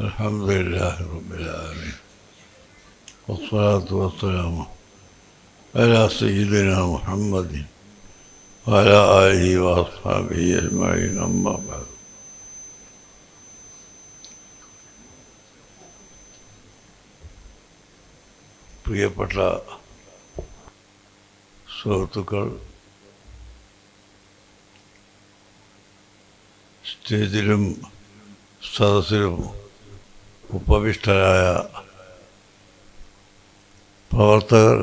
Elhamdülillahi Rabbil Alemin. Ve salatu ve selamu. Ala seyyidina Muhammedin. Ve ala alihi ve ashabihi ecmain amma ba'd. പ്രിയപ്പെട്ട സുഹൃത്തുക്കൾ സ്റ്റേജിലും സദസ്സിലും ഉപവിഷ്ടരായ പ്രവർത്തകർ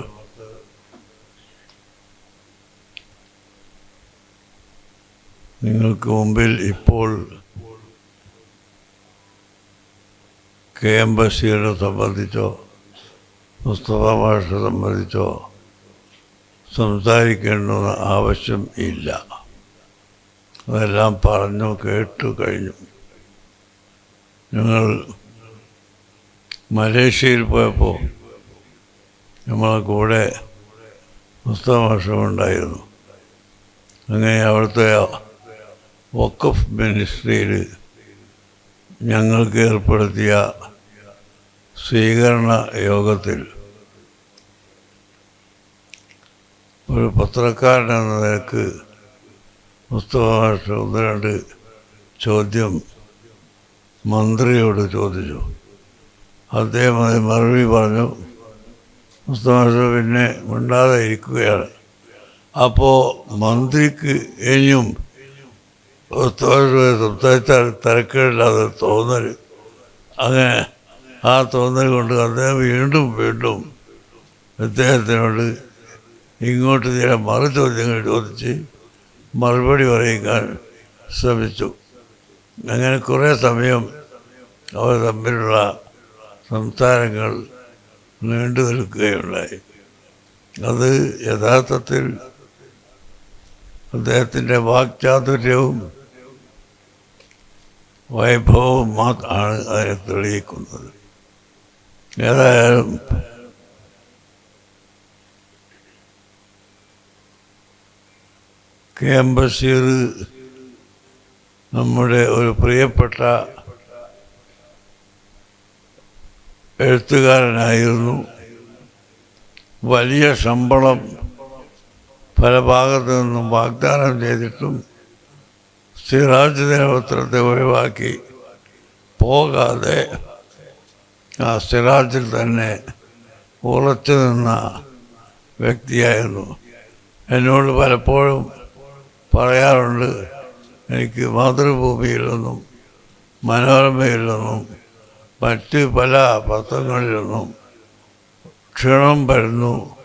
നിങ്ങൾക്ക് മുമ്പിൽ ഇപ്പോൾ കെ എം ബഷീറിനെ സംബന്ധിച്ചോ മുസ്തഫ ഭാഷ സംബന്ധിച്ചോ സംസാരിക്കേണ്ടെന്ന് ആവശ്യം ഇല്ല. അതെല്ലാം പറഞ്ഞു കേട്ടു കഴിഞ്ഞു. ഞങ്ങൾ മലേഷ്യയിൽ പോയപ്പോൾ നമ്മളെ കൂടെ പുസ്തകമാഷമുണ്ടായിരുന്നു അങ്ങനെ അവിടുത്തെ വക്കഫ് മിനിസ്ട്രിയിൽ ഞങ്ങൾക്ക് ഏർപ്പെടുത്തിയ സ്വീകരണ യോഗത്തിൽ ഒരു പത്രക്കാരൻ എന്ന നിലയ്ക്ക് പുസ്തകമാഷ ഒന്ന് രണ്ട് ചോദ്യം മന്ത്രിയോട് ചോദിച്ചു. അദ്ദേഹം അത് മറുപടി പറഞ്ഞു മുസ്തമാഷ പിന്നെ മിണ്ടാതെ ഇരിക്കുകയാണ്. അപ്പോൾ മന്ത്രിക്ക് ഇനിയും സംസാരിച്ചാൽ തിരക്കേടില്ലാതെ തോന്നൽ. അങ്ങനെ ആ തോന്നൽ കൊണ്ട് അദ്ദേഹം വീണ്ടും വീണ്ടും അദ്ദേഹത്തിനോട് ഇങ്ങോട്ട് ചില മറു ചോദ്യങ്ങൾ ചോദിച്ച് മറുപടി പറയിക്കാൻ ശ്രമിച്ചു. അങ്ങനെ കുറേ സമയം അവർ തമ്മിലുള്ള സംസാരങ്ങൾ നീണ്ടു നിൽക്കുകയുണ്ടായി അത് യഥാർത്ഥത്തിൽ അദ്ദേഹത്തിന്റെ വാക്ചാതുര്യവും വൈഭവവും മാത്രമാണ് അതിനെ തെളിയിക്കുന്നത്. ഏതായാലും കെ എം ബഷീർ നമ്മുടെ ഒരു പ്രിയപ്പെട്ട എഴുത്തുകാരനായിരുന്നു. വലിയ ശമ്പളം പല ഭാഗത്തു നിന്നും വാഗ്ദാനം ചെയ്തിട്ടും സിറാജ് ദിനപത്രത്തെ ഒഴിവാക്കി പോകാതെ ആ സിറാജിൽ തന്നെ ഉറച്ചു നിന്ന വ്യക്തിയായിരുന്നു. എന്നോട് പലപ്പോഴും പറയാറുണ്ട് എനിക്ക് മനോരമയിൽ നിന്നും മറ്റ് പല പത്രങ്ങളിലൊന്നും ക്ഷീണം വരുന്നു.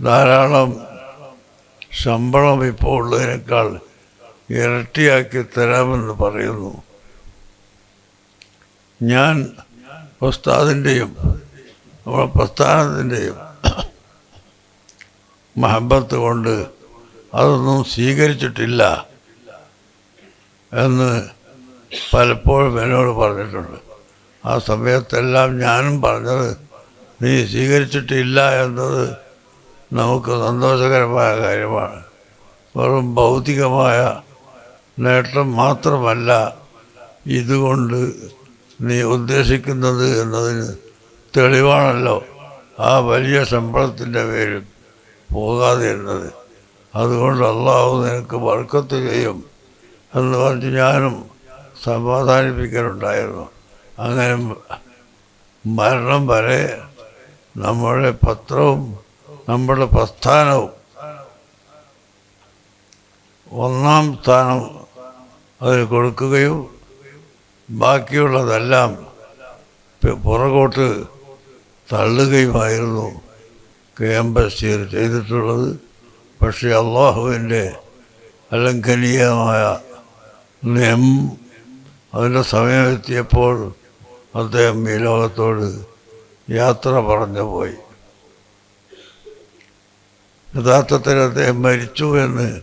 ധാരാളം ശമ്പളം ഇപ്പോൾ ഉള്ളതിനേക്കാൾ ഇരട്ടിയാക്കി തരാമെന്ന് പറയുന്നു. ഞാൻ ഉസ്താദിന്റെയും നമ്മുടെ പ്രസ്ഥാനത്തിന്റെയും മഹബത്ത് കൊണ്ട് അതൊന്നും സ്വീകരിച്ചിട്ടില്ല എന്ന് പലപ്പോഴും എന്നോട് പറഞ്ഞിട്ടുണ്ട്. ആ സമയത്തെല്ലാം ഞാനും പറഞ്ഞത് നീ സ്വീകരിച്ചിട്ടില്ല എന്നത് നമുക്ക് സന്തോഷകരമായ കാര്യമാണ്. വെറും ഭൗതികമായ നേട്ടം മാത്രമല്ല ഇതുകൊണ്ട് നീ ഉദ്ദേശിക്കുന്നത് എന്നതിന് തെളിവാണല്ലോ ആ വലിയ ശമ്പളത്തിന്റെ പേരിൽ പോകാതിരുന്നത്. അതുകൊണ്ട് അള്ളാഹു നിനക്ക് വർക്കത്ത് ചെയ്യും എന്ന് പറഞ്ഞ് ഞാനും സമാധാനിപ്പിക്കലുണ്ടായിരുന്നു. അങ്ങനെ മരണം വരെ നമ്മുടെ പത്രവും നമ്മുടെ പ്രസ്ഥാനവും ഒന്നാം സ്ഥാനം അതിന് കൊടുക്കുകയും ബാക്കിയുള്ളതെല്ലാം പുറകോട്ട് തള്ളുകയുമായിരുന്നു കെ എം ബഷീർ ചെയ്തിട്ടുള്ളത്. പക്ഷേ അള്ളാഹുവിന്റെ അലംഘനീയമായ നിയമം അതിന്റെ സമയമെത്തിയപ്പോൾ അദ്ദേഹം ഈ ലോകത്തോട് യാത്ര പറഞ്ഞു പോയി. യഥാർത്ഥത്തിൽ അദ്ദേഹം മരിച്ചു എന്ന്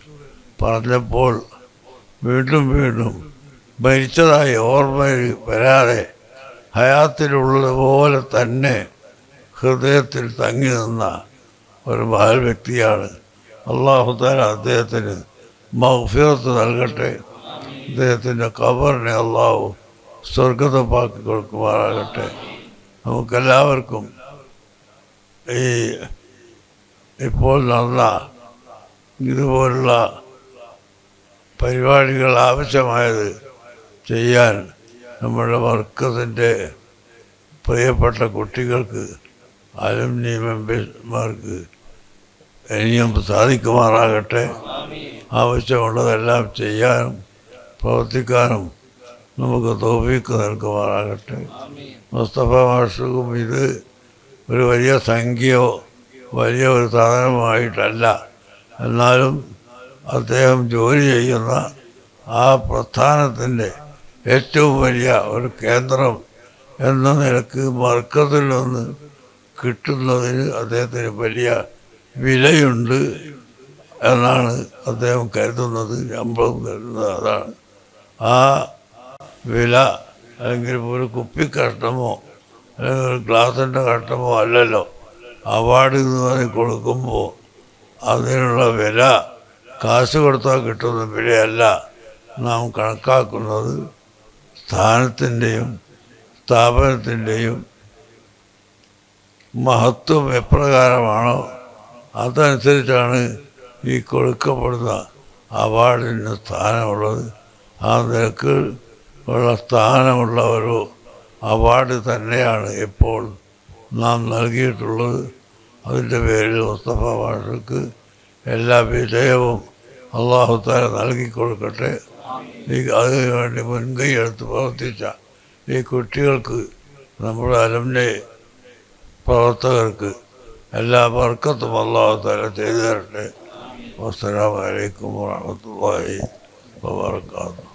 പറഞ്ഞപ്പോൾ വീണ്ടും വീണ്ടും മരിച്ചതായി ഓർമ്മ വരാതെ ഹയാത്തിലുള്ളതുപോലെ തന്നെ ഹൃദയത്തിൽ തങ്ങി നിന്ന ഒരു മഹൽ വ്യക്തിയാണ്. അള്ളാഹുത്താല അദ്ദേഹത്തിന് മൗഫിറത്ത് നൽകട്ടെ. അദ്ദേഹത്തിന്റെ കബറിനെ അള്ളാഹു സ്വർഗതപ്പാക്കി കൊടുക്കുമാറാകട്ടെ. നമുക്കെല്ലാവർക്കും ഈ ഇപ്പോൾ നടന്ന ഇതുപോലുള്ള പരിപാടികൾ ആവശ്യമായത് ചെയ്യാൻ നമ്മുടെ വർക്കത്തിന്റെ പ്രിയപ്പെട്ട കുട്ടികൾക്ക് അലുമിനി മെമ്പേഴ്സ്മാർക്ക് ഇനിയും സാധിക്കുമാറാകട്ടെ. ആവശ്യമുള്ളതെല്ലാം ചെയ്യാനും പ്രവർത്തിക്കാനും നമുക്ക് തോഫീക്ക് നൽകുമാറാകട്ടെ മുസ്തഫ മാഷുക്കും ഇത് ഒരു വലിയ സംഖ്യയോ വലിയ ഒരു സാധനമായിട്ടല്ല. എന്നാലും അദ്ദേഹം ജോലി ചെയ്യുന്ന ആ പ്രസ്ഥാനത്തിന്റെ ഏറ്റവും വലിയ ഒരു കേന്ദ്രം എന്ന നിലയ്ക്ക് മർക്കത്തിൽ നിന്ന് കിട്ടുന്നതിന് അദ്ദേഹത്തിന് വലിയ വിലയുണ്ട് എന്നാണ് അദ്ദേഹം കരുതുന്നത്. ശമ്പളം കരുതുന്നത് അതാണ്. ആ വില അല്ലെങ്കിൽ ഒരു കുപ്പി കഷ്ണമോ അല്ലെങ്കിൽ ഒരു ഗ്ലാസിന്റെ കഷ്ണമോ അല്ലല്ലോ. അവാർഡ് എന്ന് പറഞ്ഞ് കൊടുക്കുമ്പോൾ അതിനുള്ള വില കാശ് കൊടുത്താൽ കിട്ടുന്ന വിലയല്ല നാം കണക്കാക്കുന്നത്. സ്ഥാനത്തിന്റെയും സ്ഥാപനത്തിന്റെയും മഹത്വം എപ്രകാരമാണോ അതനുസരിച്ചാണ് ഈ കൊടുക്കപ്പെടുന്ന അവാർഡിന് സ്ഥാനമുള്ളത്. ആ നിരക്ക് ഉള്ള സ്ഥാനമുള്ള ഒരു അവാർഡ് തന്നെയാണ് ഇപ്പോൾ നാം നൽകിയിട്ടുള്ളത്. അതിന്റെ പേരിൽ മുസ്തഫ മാഷക്ക് എല്ലാ വിജയവും അള്ളാഹുത്താല നൽകി കൊടുക്കട്ടെ ഈ അതിനു വേണ്ടി മുൻകൈ എടുത്ത് പ്രവർത്തിച്ച ഈ കുട്ടികൾക്ക് നമ്മുടെ അലമ്നെ പ്രവർത്തകർക്ക് എല്ലാ വർക്കത്തും അള്ളാഹുത്താല ചെയ്തു തരട്ടെ. വസ്സലാമലൈക്കും വാഹമത്തല്ലാഹി വാബർക്കാത്തു